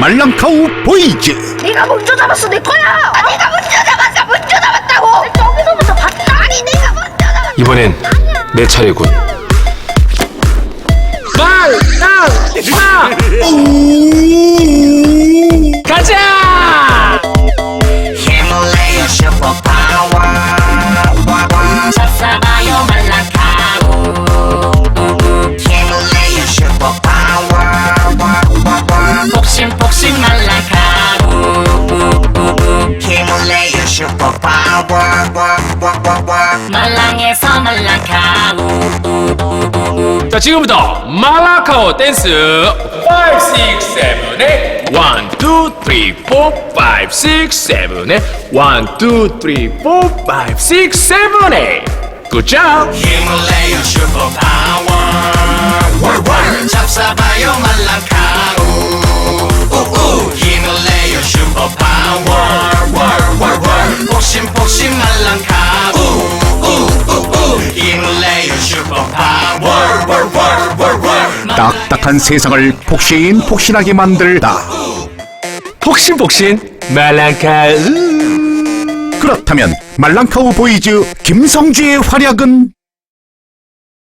말랑카우 보이즈. 내가 먼저 잡았어 내 거야! 아, 내가 먼저 잡았어! 먼저 잡았다고! 저기서부터 봤다! 아니 내가 먼저 잡았어! 이번엔 내 차례군. 말, 땅, 마, 가 말랑에서 말랑카우. 자, 지금부터 말라카오 댄스. 5, 6, 7, 8 1, 2, 3, 4, 5, 6, 7, 8 1, 2, 3, 4, 5, 6, 7, 8 Good job! Power. 딱딱한 세상을 폭신 폭신하게 만들다. 폭신폭신? 말랑카우. 그렇다면 말랑카우 보이즈 김성주의 활약은